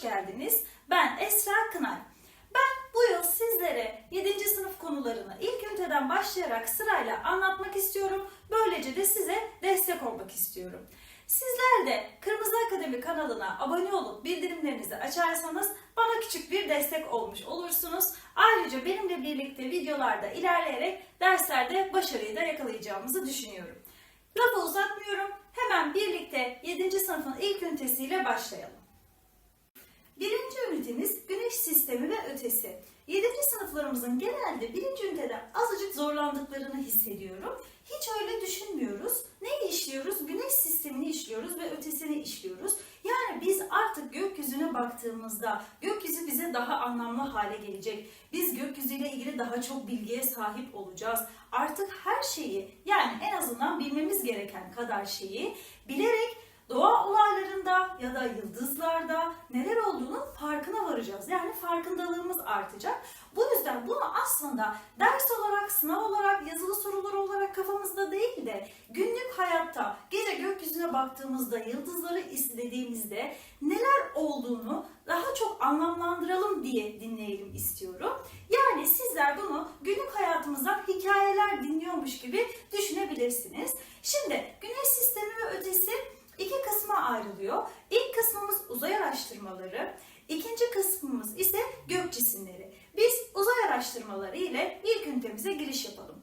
hoş geldiniz. Ben Esra Kınay. Ben bu yıl sizlere 7. sınıf konularını ilk üniteden başlayarak sırayla anlatmak istiyorum. Böylece de size destek olmak istiyorum. Sizler de Kırmızı Akademi kanalına abone olup bildirimlerinizi açarsanız bana küçük bir destek olmuş olursunuz. Ayrıca benimle birlikte videolarda ilerleyerek derslerde başarıyı da yakalayacağımızı düşünüyorum. Lafı uzatmıyorum. Hemen birlikte 7. sınıfın ilk ünitesiyle başlayalım. Birinci ünitemiz Güneş sistemi ve ötesi. 7. sınıflarımızın genelde birinci ünitede azıcık zorlandıklarını hissediyorum. Hiç öyle düşünmüyoruz. Neyi işliyoruz? Güneş sistemini işliyoruz ve ötesini işliyoruz. Yani biz artık gökyüzüne baktığımızda gökyüzü bize daha anlamlı hale gelecek. Biz gökyüzüyle ilgili daha çok bilgiye sahip olacağız. Artık her şeyi yani en azından bilmemiz gereken kadar şeyi bilerek doğa olaylarında ya da yıldızlarda neler olduğunun farkına varacağız. Yani farkındalığımız artacak. Bu yüzden bunu aslında ders olarak, sınav olarak, yazılı sorular olarak kafamızda değil de günlük hayatta gece gökyüzüne baktığımızda, yıldızları izlediğimizde neler olduğunu daha çok anlamlandıralım diye dinleyelim istiyorum. Yani sizler bunu günlük hayatımızdan hikayeler dinliyormuş gibi düşünebilirsiniz. Şimdi güneş sistemi ve ötesi iki kısma ayrılıyor. İlk kısmımız uzay araştırmaları, ikinci kısmımız ise gök cisimleri. Biz uzay araştırmaları ile ilk ünitemize giriş yapalım.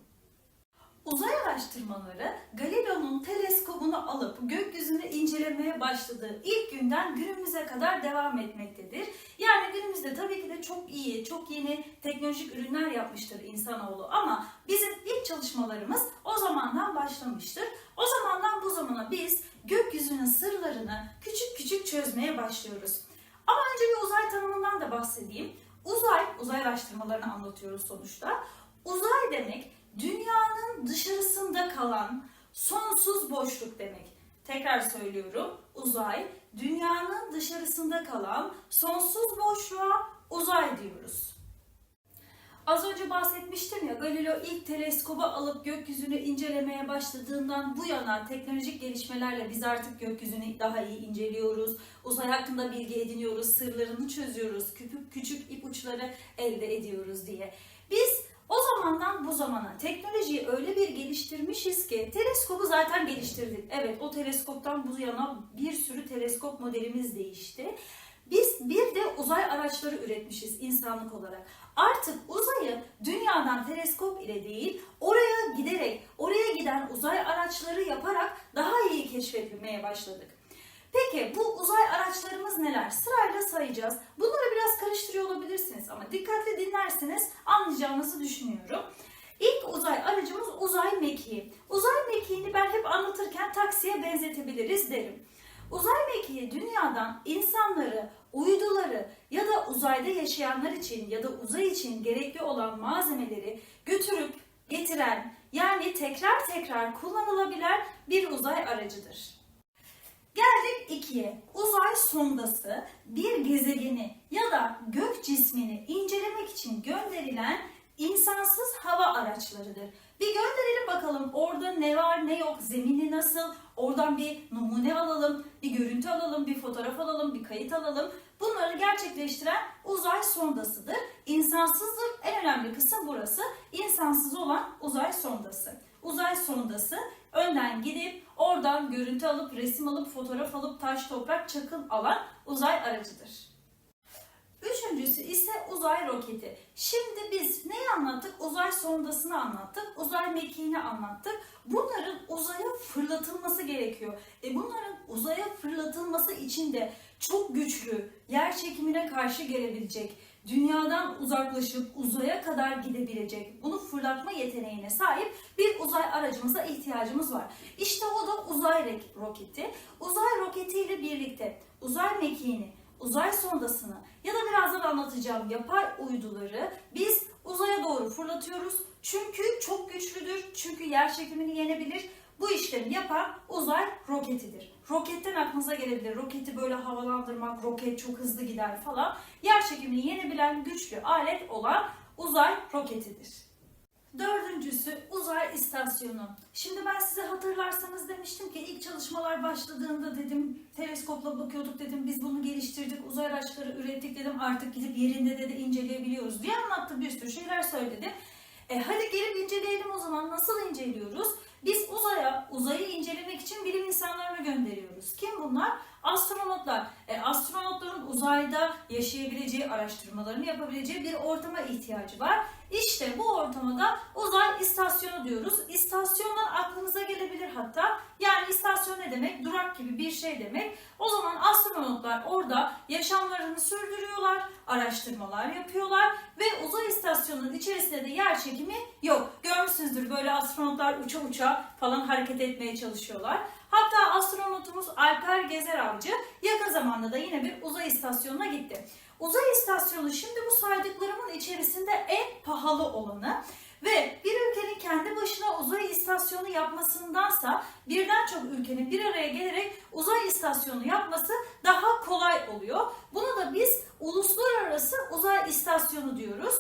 Uzay araştırmaları Galileo'nun teleskobunu alıp gökyüzünü incelemeye başladığı ilk günden günümüze kadar devam etmektedir. Yani günümüzde tabii ki de çok iyi, çok yeni teknolojik ürünler yapmıştır insanoğlu ama bizim ilk çalışmalarımız o zamandan başlamıştır. O zamandan bu zamana biz gökyüzünün sırlarını küçük küçük çözmeye başlıyoruz. Ama önce bir uzay tanımından da bahsedeyim. Uzay, uzay araştırmalarını anlatıyoruz sonuçta. Uzay demek dünyanın dışarısında kalan sonsuz boşluk demek. Tekrar söylüyorum. Uzay, dünyanın dışarısında kalan sonsuz boşluğa uzay diyoruz. Az önce bahsetmiştim ya Galileo ilk teleskobu alıp gökyüzünü incelemeye başladığından bu yana teknolojik gelişmelerle biz artık gökyüzünü daha iyi inceliyoruz. Uzay hakkında bilgi ediniyoruz, sırlarını çözüyoruz, küçük küçük ipuçları elde ediyoruz diye. Biz o zamandan bu zamana teknolojiyi öyle bir geliştirmişiz ki teleskobu zaten geliştirdik. Evet o teleskoptan bu yana bir sürü teleskop modelimiz değişti. Biz bir de uzay araçları üretmişiz insanlık olarak. Artık uzayı dünyadan teleskop ile değil, oraya giderek, oraya giden uzay araçları yaparak daha iyi keşfetmeye başladık. Peki bu uzay araçlarımız neler? Sırayla sayacağız. Bunları biraz karıştırıyor olabilirsiniz ama dikkatli dinlerseniz anlayacağınızı düşünüyorum. İlk uzay aracımız uzay mekiği. Uzay mekiğini ben hep anlatırken taksiye benzetebiliriz derim. Uzay mekiği dünyadan insanları, uyduları ya da uzayda yaşayanlar için ya da uzay için gerekli olan malzemeleri götürüp getiren yani tekrar tekrar kullanılabilen bir uzay aracıdır. Geldik ikiye. Uzay sondası bir gezegeni ya da gök cismini incelemek için gönderilen insansız hava araçlarıdır. Bir gönderelim bakalım orada ne var ne yok, zemini nasıl, oradan bir numune alalım, bir görüntü alalım, bir fotoğraf alalım, bir kayıt alalım. Bunları gerçekleştiren uzay sondasıdır. İnsansızdır. En önemli kısım burası. İnsansız olan uzay sondası. Uzay sondası önden gidip oradan görüntü alıp, resim alıp, fotoğraf alıp, taş, toprak, çakıl alan uzay aracıdır. Üçüncüsü ise uzay roketi. Şimdi biz neyi anlattık? Uzay sondasını anlattık, uzay mekiğini anlattık. Bunların uzaya fırlatılması gerekiyor. E bunların uzaya fırlatılması için de çok güçlü, yer çekimine karşı gelebilecek, dünyadan uzaklaşıp uzaya kadar gidebilecek, bunu fırlatma yeteneğine sahip bir uzay aracımıza ihtiyacımız var. İşte o da uzay roketi. Uzay roketiyle birlikte uzay mekiğini, uzay sondasını ya da birazdan anlatacağım yapay uyduları biz uzaya doğru fırlatıyoruz. Çünkü çok güçlüdür, çünkü yer çekimini yenebilir. Bu işlemi yapan uzay roketidir. Roketten aklınıza gelebilir. Roketi böyle havalandırmak, roket çok hızlı gider falan. Yer çekimini yenebilen güçlü alet olan uzay roketidir. Dördüncüsü uzay istasyonu. Şimdi ben size hatırlarsanız demiştim ki ilk çalışmalar başladığında dedim teleskopla bakıyorduk dedim biz bunu geliştirdik uzay araçları ürettik dedim artık gidip yerinde de, inceleyebiliyoruz diye anlattı bir sürü şeyler söyledi. E hadi gelip inceleyelim o zaman nasıl inceliyoruz? Biz uzaya, uzayı incelemek için bilim insanlarını gönderiyoruz. Kim bunlar? Astronotlar. E, astronotların uzayda yaşayabileceği, araştırmalarını yapabileceği bir ortama ihtiyacı var. İşte bu ortama da uzay istasyonu diyoruz. İstasyonlar aklınıza gelebilir hatta. Yani istasyon ne demek? Durak gibi bir şey demek. O zaman astronotlar orada yaşamlarını sürdürüyorlar, araştırmalar yapıyorlar ve uzay istasyonunun içerisinde de yer çekimi yok. Görmüşsünüzdür böyle astronotlar uça uça falan hareket etmeye çalışıyorlar. Hatta astronotumuz Alper Gezer Avcı yakın zamanda da yine bir uzay istasyonuna gitti. Uzay istasyonu şimdi bu saydıklarımın içerisinde en pahalı olanı ve bir ülkenin kendi başına uzay istasyonu yapmasındansa birden çok ülkenin bir araya gelerek uzay istasyonu yapması daha kolay oluyor. Bunu da biz uluslararası uzay istasyonu diyoruz.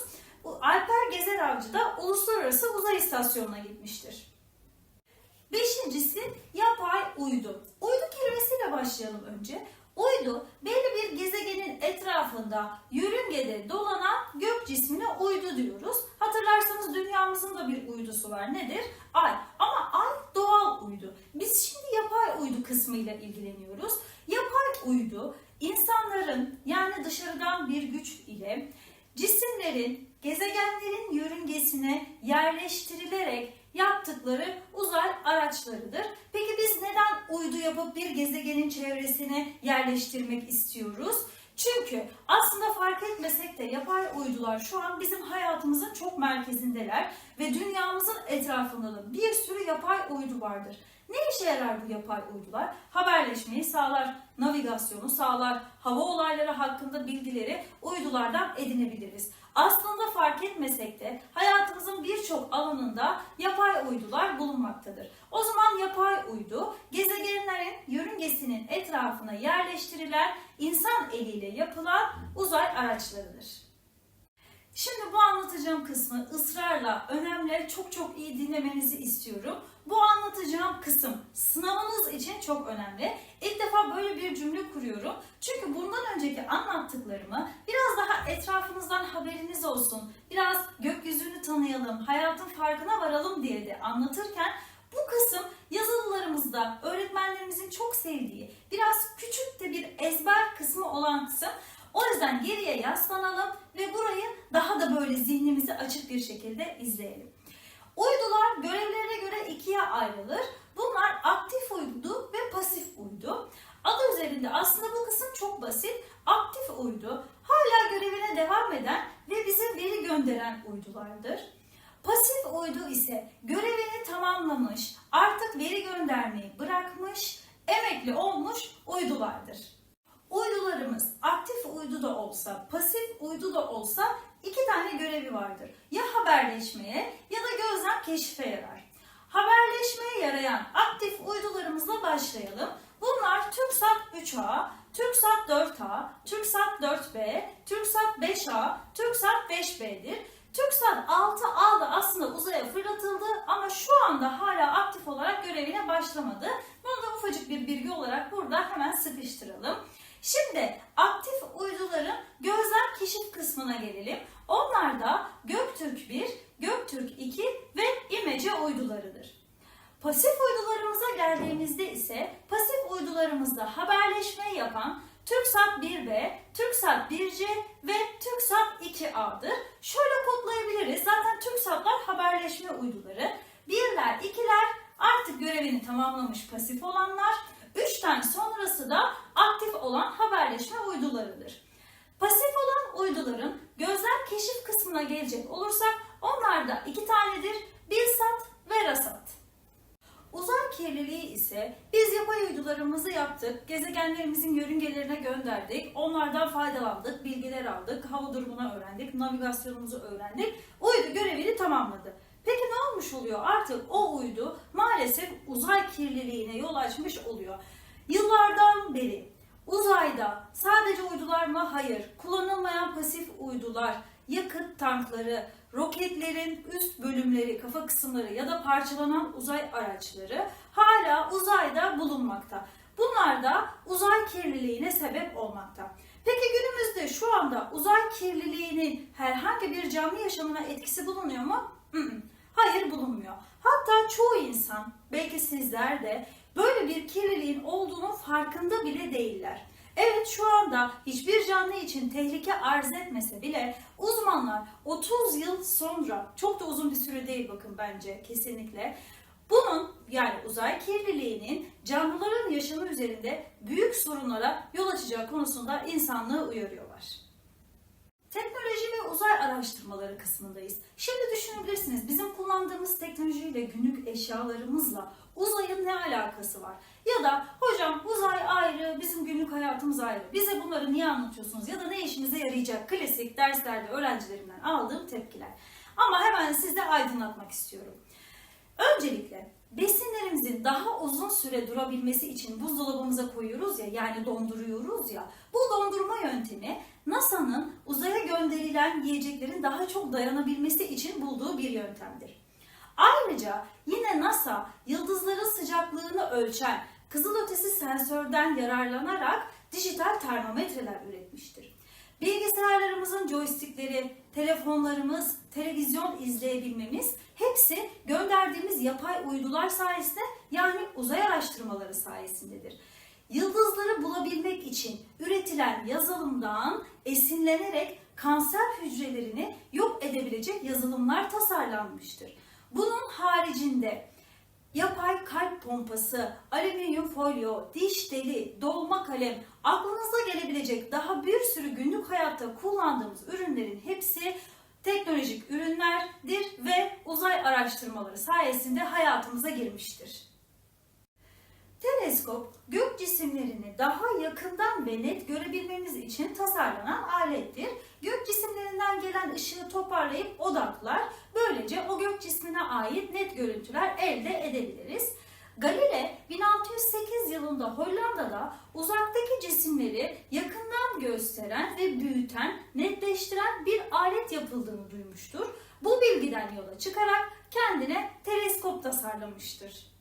Alper Gezer Avcı da uluslararası uzay istasyonuna gitmiştir. Beşincisi yapay uydu. Uydu kelimesiyle başlayalım önce. Uydu belli bir gezegenin etrafında yörüngede dolanan gök cismine uydu diyoruz. Hatırlarsanız dünyamızın da bir uydusu var. Nedir? Ay. Ama ay doğal uydu. Biz şimdi yapay uydu kısmıyla ilgileniyoruz. Yapay uydu insanların yani dışarıdan bir güç ile cisimlerin gezegenlerin yörüngesine yerleştirilerek yaptıkları uzay araçlarıdır. Peki biz neden uydu yapıp bir gezegenin çevresine yerleştirmek istiyoruz? Çünkü aslında fark etmesek de yapay uydular şu an bizim hayatımızın çok merkezindeler ve dünyamızın etrafında da bir sürü yapay uydu vardır. Ne işe yarar bu yapay uydular? Haberleşmeyi sağlar, navigasyonu sağlar, hava olayları hakkında bilgileri uydulardan edinebiliriz. Aslında fark etmesek de hayatımızın birçok alanında yapay uydular bulunmaktadır. O zaman yapay uydu gezegenlerin yörüngesinin etrafına yerleştirilen insan eliyle yapılan uzay araçlarıdır. Şimdi bu anlatacağım kısmı ısrarla önemli, çok çok iyi dinlemenizi istiyorum. Bu anlatacağım kısım sınavınız için çok önemli. İlk defa böyle bir cümle kuruyorum. Çünkü bundan önceki anlattıklarımı biraz daha etrafınızdan haberiniz olsun, biraz gökyüzünü tanıyalım, hayatın farkına varalım diye de anlatırken bu kısım yazılılarımızda öğretmenlerimizin çok sevdiği, biraz küçük de bir ezber kısmı olan kısım. O yüzden geriye yaslanalım ve burayı daha da böyle zihnimizi açık bir şekilde izleyelim. Uydular görevlerine göre ikiye ayrılır. Bunlar aktif uydu ve pasif uydu. Adı üzerinde aslında bu kısım çok basit. Aktif uydu hala görevine devam eden ve bize veri gönderen uydulardır. Pasif uydu ise görevini tamamlamış, artık veri göndermeyi bırakmış, emekli olmuş uydulardır. Uydularımız aktif uydu da olsa, pasif uydu da olsa iki tane görevi vardır. Ya haberleşmeye ya da gözlem keşfe yarar. Haberleşmeye yarayan aktif uydularımızla başlayalım. Bunlar TürkSat 3A, TürkSat 4A, TürkSat 4B, TürkSat 5A, TürkSat 5B'dir. TürkSat 6A da aslında uzaya fırlatıldı ama şu anda hala aktif olarak görevine başlamadı. Bunu da ufacık bir bilgi olarak burada hemen sıkıştıralım. Şimdi aktif uyduların gözlem keşif kısmına gelelim. Onlar da Göktürk 1, Göktürk 2 ve İmece uydularıdır. Pasif uydularımıza geldiğimizde ise pasif uydularımızda haberleşme yapan TürkSat 1B, TürkSat 1C ve TürkSat 2A'dır. Şöyle kodlayabiliriz. Zaten TürkSatlar haberleşme uyduları. Birler, ikiler artık görevini tamamlamış pasif olanlar. Üçten sonrası da aktif olan haberleşme uydularıdır. Pasif olan uyduların gözlem keşif kısmına gelecek olursak onlar da iki tanedir. BİRSAT ve RASAT. Uzay kirliliği ise biz yapay uydularımızı yaptık, gezegenlerimizin yörüngelerine gönderdik, onlardan faydalandık, bilgiler aldık, hava durumunu öğrendik, navigasyonumuzu öğrendik. Uydu görevini tamamladı. Peki ne olmuş oluyor? Artık o uydu maalesef uzay kirliliğine yol açmış oluyor. Yıllardan beri uzayda sadece uydular mı? Hayır. Kullanılmayan pasif uydular, yakıt tankları, roketlerin üst bölümleri, kafa kısımları ya da parçalanan uzay araçları hala uzayda bulunmakta. Bunlar da uzay kirliliğine sebep olmakta. Peki günümüzde şu anda uzay kirliliğinin herhangi bir canlı yaşamına etkisi bulunuyor mu? Hayır bulunmuyor. Hatta çoğu insan, belki sizler de böyle bir kirliliğin olduğunun farkında bile değiller. Evet şu anda hiçbir canlı için tehlike arz etmese bile uzmanlar 30 yıl sonra, çok da uzun bir süre değil bakın bence kesinlikle, bunun yani uzay kirliliğinin canlıların yaşamı üzerinde büyük sorunlara yol açacağı konusunda insanlığı uyarıyorlar. Teknoloji ve uzay araştırmaları kısmındayız. Şimdi düşünebilirsiniz bizim kullandığımız teknolojiyle günlük eşyalarımızla uzayın ne alakası var? Ya da hocam uzay ayrı, bizim günlük hayatımız ayrı. Bize bunları niye anlatıyorsunuz? Ya da ne işimize yarayacak? Klasik derslerde öğrencilerimden aldığım tepkiler. Ama hemen size aydınlatmak istiyorum. Öncelikle besinlerimizin daha uzun süre durabilmesi için buzdolabımıza koyuyoruz ya yani donduruyoruz ya. Bu dondurma yöntemi NASA'nın uzaya gönderilen yiyeceklerin daha çok dayanabilmesi için bulduğu bir yöntemdir. Ayrıca yine NASA yıldızların sıcaklığını ölçen kızılötesi sensörden yararlanarak dijital termometreler üretmiştir. Bilgisayarlarımızın joystickleri, telefonlarımız, televizyon izleyebilmemiz hepsi gönderdiğimiz yapay uydular sayesinde yani uzay araştırmaları sayesindedir. Yıldızları bulabilmek için üretilen yazılımdan esinlenerek kanser hücrelerini yok edebilecek yazılımlar tasarlanmıştır. Bunun haricinde yapay kalp pompası, alüminyum folyo, diş teli, dolma kalem, aklınıza gelebilecek daha bir sürü günlük hayatta kullandığımız ürünlerin hepsi teknolojik ürünlerdir ve uzay araştırmaları sayesinde hayatımıza girmiştir. Teleskop, gök cisimlerini daha yakından ve net görebilmemiz için tasarlanan alettir. Gök cisimlerinden gelen ışığı toparlayıp odaklar. Böylece o gök cismine ait net görüntüler elde edebiliriz. Galile 1608 yılında Hollanda'da uzaktaki cisimleri yakından gösteren ve büyüten, netleştiren bir alet yapıldığını duymuştur. Bu bilgiden yola çıkarak kendine teleskop tasarlamıştır.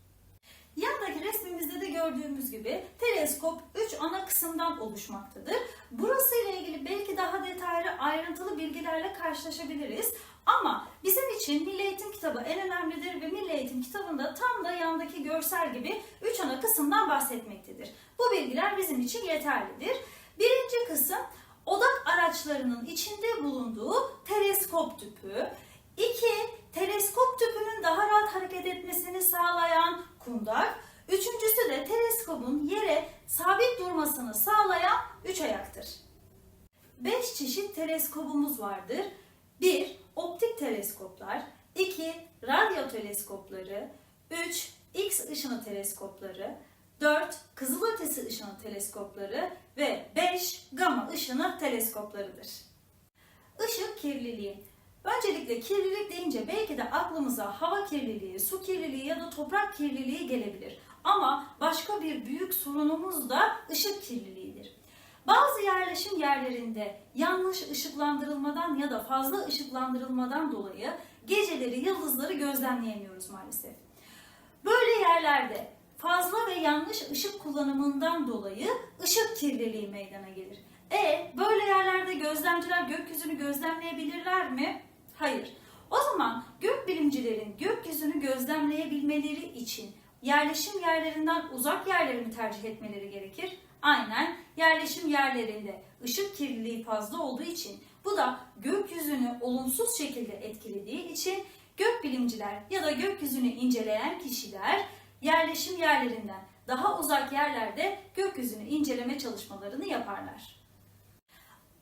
Yandaki resmimizde de gördüğümüz gibi teleskop 3 ana kısımdan oluşmaktadır. Burası ile ilgili belki daha detaylı ayrıntılı bilgilerle karşılaşabiliriz. Ama bizim için Milli Eğitim Kitabı en önemlidir ve Milli Eğitim Kitabı'nda tam da yandaki görsel gibi 3 ana kısımdan bahsetmektedir. Bu bilgiler bizim için yeterlidir. Birinci kısım odak araçlarının içinde bulunduğu teleskop tüpü. İki, teleskop tüpünün daha rahat hareket etmesini sağlayan kundak. Üçüncüsü de teleskopun yere sabit durmasını sağlayan üç ayaktır. Beş çeşit teleskopumuz vardır. 1. Optik teleskoplar 2. Radyo teleskopları 3. X ışını teleskopları 4. Kızılötesi ışını teleskopları ve 5. Gama ışını teleskoplarıdır. Işık kirliliği Öncelikle kirlilik deyince belki de aklımıza hava kirliliği, su kirliliği ya da toprak kirliliği gelebilir. Ama başka bir büyük sorunumuz da ışık kirliliğidir. Bazı yerleşim yerlerinde yanlış ışıklandırılmadan ya da fazla ışıklandırılmadan dolayı geceleri yıldızları gözlemleyemiyoruz maalesef. Böyle yerlerde fazla ve yanlış ışık kullanımından dolayı ışık kirliliği meydana gelir. E böyle yerlerde gözlemciler gökyüzünü gözlemleyebilirler mi? Hayır. O zaman gökbilimcilerin gökyüzünü gözlemleyebilmeleri için yerleşim yerlerinden uzak yerleri mi tercih etmeleri gerekir? Aynen yerleşim yerlerinde ışık kirliliği fazla olduğu için bu da gökyüzünü olumsuz şekilde etkilediği için gökbilimciler ya da gökyüzünü inceleyen kişiler yerleşim yerlerinden daha uzak yerlerde gökyüzünü inceleme çalışmalarını yaparlar.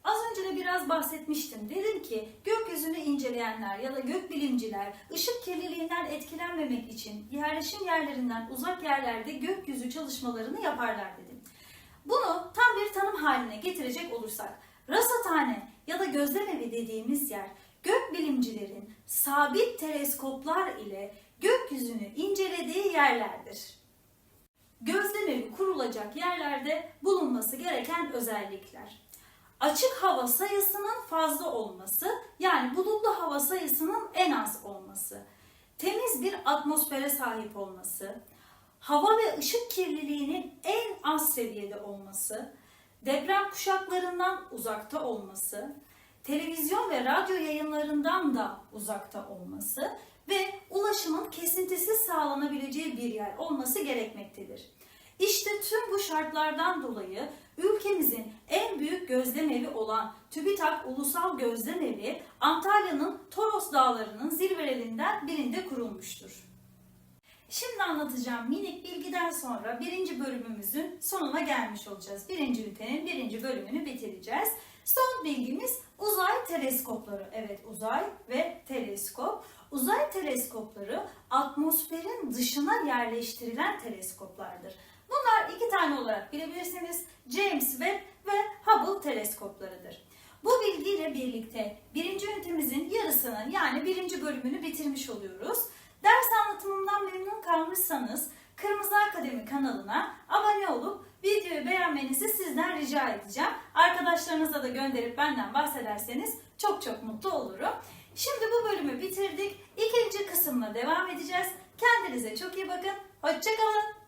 Az önce de biraz bahsetmiştim. Dedim ki gökyüzünü inceleyenler ya da gökbilimciler ışık kirliliğinden etkilenmemek için yerleşim yerlerinden uzak yerlerde gökyüzü çalışmalarını yaparlar dedim. Bunu tam bir tanım haline getirecek olursak rasathane ya da gözlemevi dediğimiz yer gökbilimcilerin sabit teleskoplar ile gökyüzünü incelediği yerlerdir. Gözlemevi kurulacak yerlerde bulunması gereken özellikler. Açık hava sayısının fazla olması yani bulutlu hava sayısının en az olması, temiz bir atmosfere sahip olması, hava ve ışık kirliliğinin en az seviyede olması, deprem kuşaklarından uzakta olması, televizyon ve radyo yayınlarından da uzakta olması ve ulaşımın kesintisiz sağlanabileceği bir yer olması gerekmektedir. İşte tüm bu şartlardan dolayı ülkemizin en büyük gözlemevi olan TÜBİTAK Ulusal Gözlemevi Antalya'nın Toros Dağları'nın zirvelerinden birinde kurulmuştur. Şimdi anlatacağım minik bilgiden sonra birinci bölümümüzün sonuna gelmiş olacağız. Birinci ünitenin birinci bölümünü bitireceğiz. Son bilgimiz uzay teleskopları. Evet uzay ve teleskop. Uzay teleskopları atmosferin dışına yerleştirilen teleskoplardır. Bunlar iki tane olarak bilebilirsiniz. James Webb ve Hubble teleskoplarıdır. Bu bilgiyle birlikte birinci ünitemizin yarısını yani birinci bölümünü bitirmiş oluyoruz. Ders anlatımından memnun kalmışsanız Kırmızı Akademi kanalına abone olup videoyu beğenmenizi sizden rica edeceğim. Arkadaşlarınıza da gönderip benden bahsederseniz çok çok mutlu olurum. Şimdi bu bölümü bitirdik. İkinci kısımla devam edeceğiz. Kendinize çok iyi bakın. Hoşçakalın.